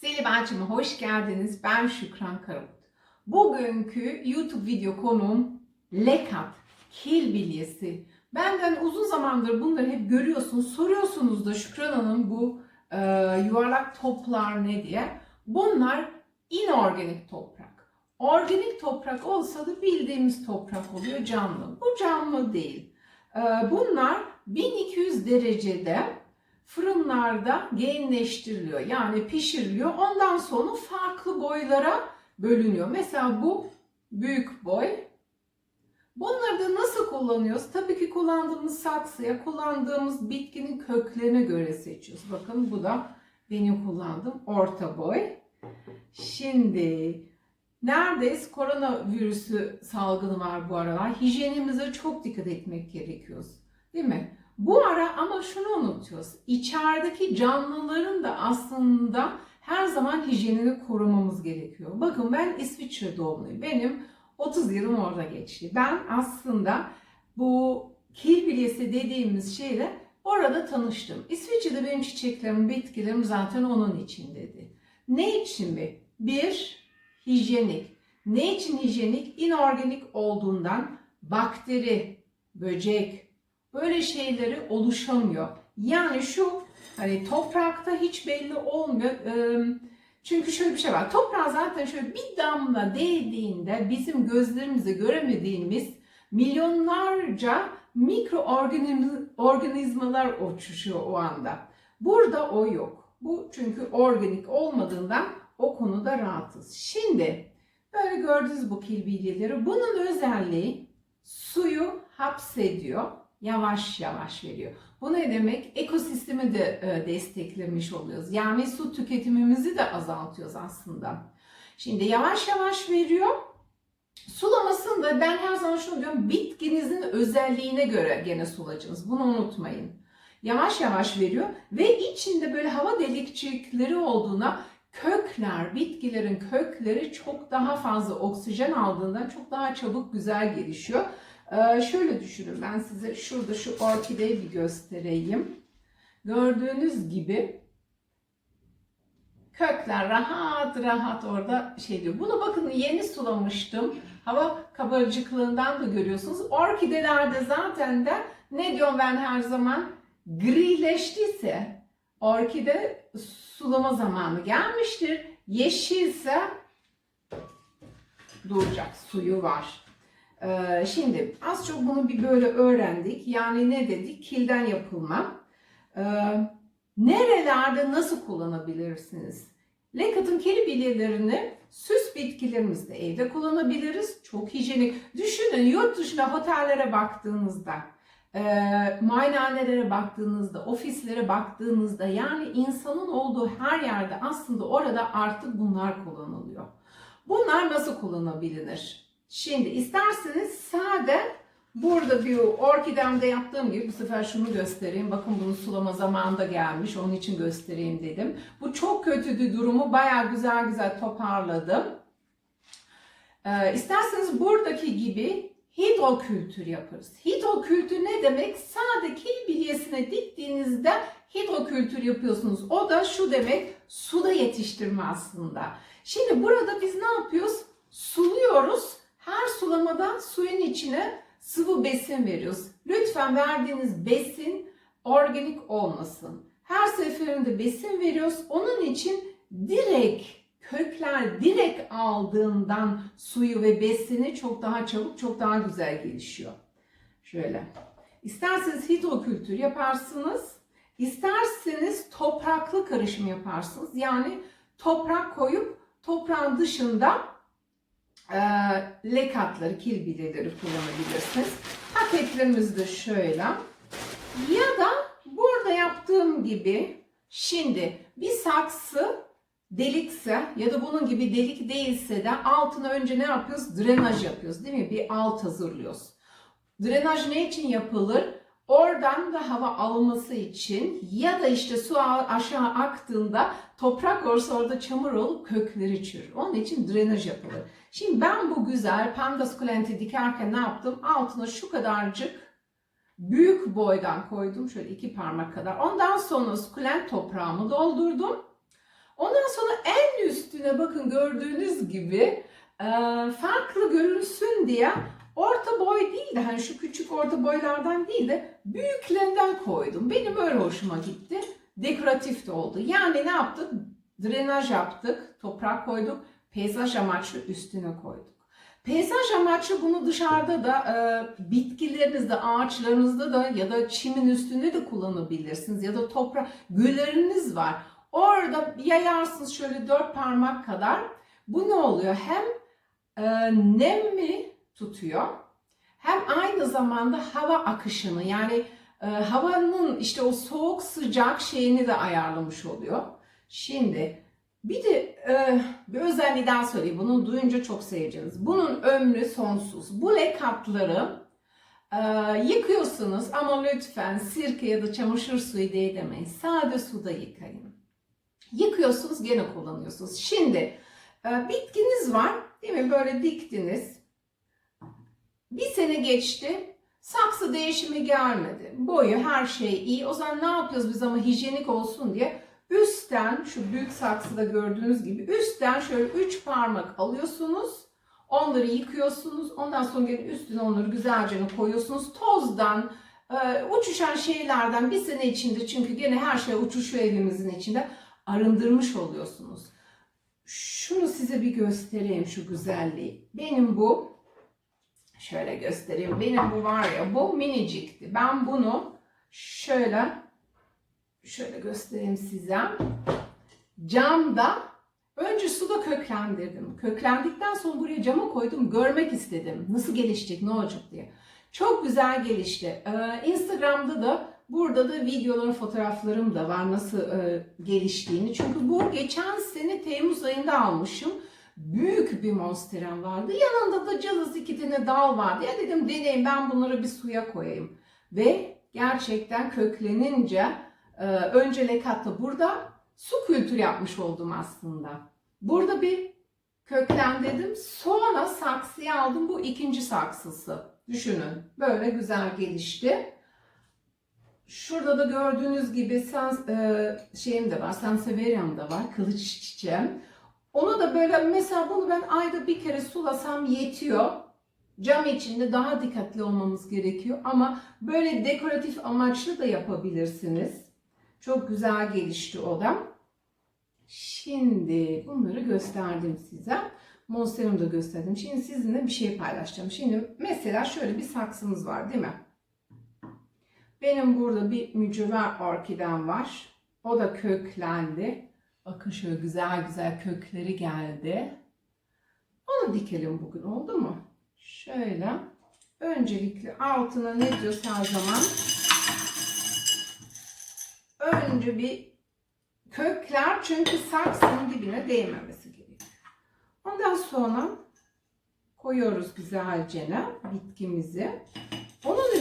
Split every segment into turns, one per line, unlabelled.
Selibacığım hoş geldiniz. Ben Şükran Karabut. Bugünkü YouTube video konuğum Lekat, kil bilyesi. Benden uzun zamandır bunları hep görüyorsunuz. Soruyorsunuz da Şükran Hanım bu e, yuvarlak toplar ne diye. Bunlar inorganik toprak. Organik toprak olsa da bildiğimiz toprak oluyor canlı. Bu canlı değil. E, bunlar 1200 derecede fırınlarda genleştiriliyor. Yani pişiriliyor. Ondan sonra farklı boylara bölünüyor. Mesela bu büyük boy. Bunları da nasıl kullanıyoruz? Tabii ki kullandığımız saksıya, kullandığımız bitkinin köklerine göre seçiyoruz. Bakın bu da benim kullandığım orta boy. Şimdi neredeyiz? Koronavirüsü salgını var bu aralar. Hijyenimize çok dikkat etmek gerekiyor. Değil mi? Bu ara ama şunu unutuyoruz. İçerideki canlıların da aslında her zaman hijyenini korumamız gerekiyor. Bakın ben İsviçre doğumluyum. Benim 30 yılım orada geçti. Ben aslında bu kil bilyesi dediğimiz şeyle orada tanıştım. İsviçre'de benim çiçeklerim, bitkilerim zaten onun için dedi. Ne için mi? Bir, hijyenik. Ne için hijyenik? İnorganik olduğundan bakteri, böcek, böyle şeyleri oluşamıyor. Yani şu hani toprakta hiç belli olmuyor. Çünkü şöyle bir şey var. Toprağa zaten şöyle bir damla değdiğinde bizim gözlerimize göremediğimiz milyonlarca mikroorganizmalar uçuşuyor o anda. Burada o yok. Bu çünkü organik olmadığından o konuda rahatız. Şimdi böyle gördünüz bu kilbilyeleri. Bunun özelliği suyu hapsediyor yavaş yavaş veriyor. Bu ne demek? Ekosistemi de e, desteklemiş oluyoruz. Yani su tüketimimizi de azaltıyoruz aslında. Şimdi yavaş yavaş veriyor. Sulamasını da ben her zaman şunu diyorum. Bitkinizin özelliğine göre gene sulacınız. Bunu unutmayın. Yavaş yavaş veriyor ve içinde böyle hava delikçikleri olduğuna kökler, bitkilerin kökleri çok daha fazla oksijen aldığından çok daha çabuk güzel gelişiyor. Ee, şöyle düşünün ben size şurada şu orkideyi bir göstereyim. Gördüğünüz gibi kökler rahat rahat orada şey diyor. Bunu bakın yeni sulamıştım. Hava kabarcıklığından da görüyorsunuz. Orkidelerde zaten de ne diyorum ben her zaman grileştiyse orkide sulama zamanı gelmiştir. Yeşilse duracak suyu var. Ee, şimdi az çok bunu bir böyle öğrendik. Yani ne dedik? Kilden yapılma. Ee, nerelerde nasıl kullanabilirsiniz? Lekat'ın keli bilyelerini süs bitkilerimizde evde kullanabiliriz. Çok hijyenik. Düşünün yurt dışında otellere baktığınızda, e, muayenehanelere baktığınızda, ofislere baktığınızda yani insanın olduğu her yerde aslında orada artık bunlar kullanılıyor. Bunlar nasıl kullanabilir? Şimdi isterseniz sade burada bir orkidemde yaptığım gibi bu sefer şunu göstereyim. Bakın bunun sulama zamanında gelmiş. Onun için göstereyim dedim. Bu çok kötüydü durumu. Baya güzel güzel toparladım. Ee, isterseniz buradaki gibi hidrokültür yaparız. Hidrokültür ne demek? Sade kil bilyesine diktiğinizde hidrokültür yapıyorsunuz. O da şu demek suda yetiştirme aslında. Şimdi burada biz ne yapıyoruz? Suluyoruz her sulamada suyun içine sıvı besin veriyoruz. Lütfen verdiğiniz besin organik olmasın. Her seferinde besin veriyoruz. Onun için direkt kökler direkt aldığından suyu ve besini çok daha çabuk, çok daha güzel gelişiyor. Şöyle. İsterseniz hidrokültür yaparsınız. İsterseniz topraklı karışım yaparsınız. Yani toprak koyup toprağın dışında e, lekatları, kilbileleri kullanabilirsiniz. Paketlerimiz de şöyle. Ya da burada yaptığım gibi şimdi bir saksı delikse ya da bunun gibi delik değilse de altına önce ne yapıyoruz? Drenaj yapıyoruz değil mi? Bir alt hazırlıyoruz. Drenaj ne için yapılır? Oradan da hava alması için ya da işte su aşağı aktığında toprak olursa orada çamur olup kökleri çürür. Onun için drenaj yapılır. Şimdi ben bu güzel panda sukulenti dikerken ne yaptım? Altına şu kadarcık büyük boydan koydum. Şöyle iki parmak kadar. Ondan sonra sukulent toprağımı doldurdum. Ondan sonra en üstüne bakın gördüğünüz gibi farklı görünsün diye orta boy değil de hani şu küçük orta boylardan değil de büyüklerinden koydum. Benim öyle hoşuma gitti. Dekoratif de oldu. Yani ne yaptık? Drenaj yaptık, toprak koyduk, peyzaj amaçlı üstüne koyduk. Peyzaj amaçlı bunu dışarıda da e, bitkilerinizde, ağaçlarınızda da ya da çimin üstünde de kullanabilirsiniz. Ya da toprak, gülleriniz var. Orada yayarsınız şöyle dört parmak kadar. Bu ne oluyor? Hem e, nemli tutuyor hem aynı zamanda hava akışını yani e, havanın işte o soğuk sıcak şeyini de ayarlamış oluyor. Şimdi bir de e, bir özelliği daha söyleyeyim. Bunu duyunca çok seveceğiniz. Bunun ömrü sonsuz. Bu lekatları e, yıkıyorsunuz ama lütfen sirke ya da çamaşır suyu değdirmeyin. Sade suda yıkayın. Yıkıyorsunuz gene kullanıyorsunuz. Şimdi e, bitkiniz var değil mi? Böyle diktiniz. Bir sene geçti. Saksı değişimi gelmedi. Boyu her şey iyi. O zaman ne yapıyoruz biz ama hijyenik olsun diye üstten şu büyük saksıda gördüğünüz gibi üstten şöyle 3 parmak alıyorsunuz. Onları yıkıyorsunuz. Ondan sonra gene üstüne onları güzelce koyuyorsunuz. Tozdan, e, uçuşan şeylerden bir sene içinde çünkü gene her şey uçuşuyor evimizin içinde arındırmış oluyorsunuz. Şunu size bir göstereyim şu güzelliği. Benim bu şöyle göstereyim. Benim bu var ya bu minicikti. Ben bunu şöyle şöyle göstereyim size. Camda önce suda köklendirdim. Köklendikten sonra buraya cama koydum. Görmek istedim. Nasıl gelişecek, ne olacak diye. Çok güzel gelişti. Ee, Instagram'da da burada da videoların, fotoğraflarım da var nasıl e, geliştiğini. Çünkü bu geçen sene Temmuz ayında almışım. Büyük bir monsteren vardı. Yanında da cılız iki tane dal vardı. Ya dedim deneyim ben bunları bir suya koyayım. Ve gerçekten köklenince ee, önce lekatta burada su kültürü yapmış oldum aslında. Burada bir köklendirdim. Sonra saksıya aldım. Bu ikinci saksısı. Düşünün. Böyle güzel gelişti. Şurada da gördüğünüz gibi sans, e, şeyim de var. Sanseveria'm da var. Kılıç çiçeğim. Onu da böyle mesela bunu ben ayda bir kere sulasam yetiyor. Cam içinde daha dikkatli olmamız gerekiyor ama böyle dekoratif amaçlı da yapabilirsiniz. Çok güzel gelişti o da. Şimdi bunları gösterdim size. Monsterimi de gösterdim. Şimdi sizinle bir şey paylaşacağım. Şimdi mesela şöyle bir saksımız var değil mi? Benim burada bir mücevher orkidem var. O da köklendi. Bakın şöyle güzel güzel kökleri geldi. Onu dikelim bugün oldu mu? Şöyle. Öncelikle altına ne diyorsa her zaman önce bir kökler çünkü saksının dibine değmemesi gerekiyor. Ondan sonra koyuyoruz güzelce bitkimizi.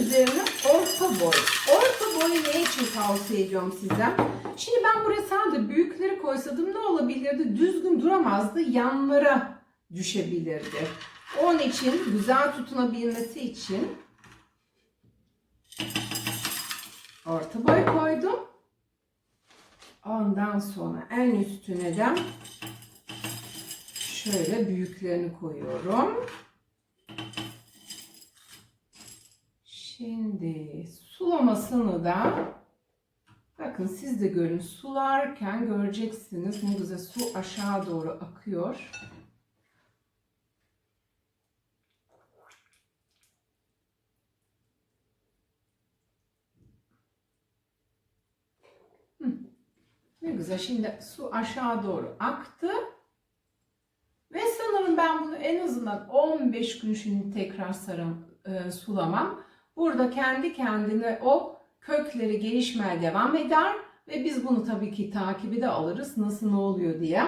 Üzerine orta boy. Orta boyu ne için tavsiye ediyorum size? Şimdi ben buraya sadece büyükleri koysaydım ne olabilirdi? Düzgün duramazdı. Yanlara düşebilirdi. Onun için güzel tutunabilmesi için orta boy koydum. Ondan sonra en üstüne de şöyle büyüklerini koyuyorum. Şimdi sulamasını da bakın siz de görün sularken göreceksiniz güzel su aşağı doğru akıyor. Ne güzel. Şimdi su aşağı doğru aktı. Ve sanırım ben bunu en azından 15 gün şimdi tekrar sarım, e, sulamam. Burada kendi kendine o kökleri gelişmeye devam eder. Ve biz bunu tabii ki takibi de alırız. Nasıl ne oluyor diye.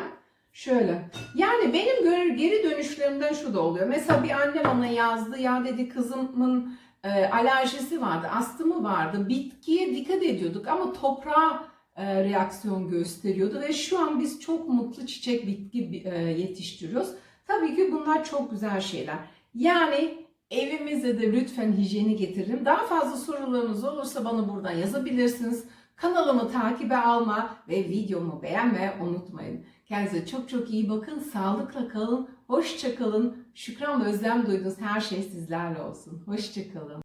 Şöyle. Yani benim geri dönüşlerimden şu da oluyor. Mesela bir anne bana yazdı. Ya dedi kızımın e, alerjisi vardı. Astımı vardı. Bitkiye dikkat ediyorduk ama toprağa e, reaksiyon gösteriyordu ve şu an biz çok mutlu çiçek bitki e, yetiştiriyoruz. Tabii ki bunlar çok güzel şeyler. Yani evimize de lütfen hijyeni getirin. Daha fazla sorularınız olursa bana buradan yazabilirsiniz. Kanalımı takibe alma ve videomu beğenme unutmayın. Kendinize çok çok iyi bakın. Sağlıkla kalın. Hoşça kalın. Şükran ve özlem duyduğunuz her şey sizlerle olsun. Hoşça kalın.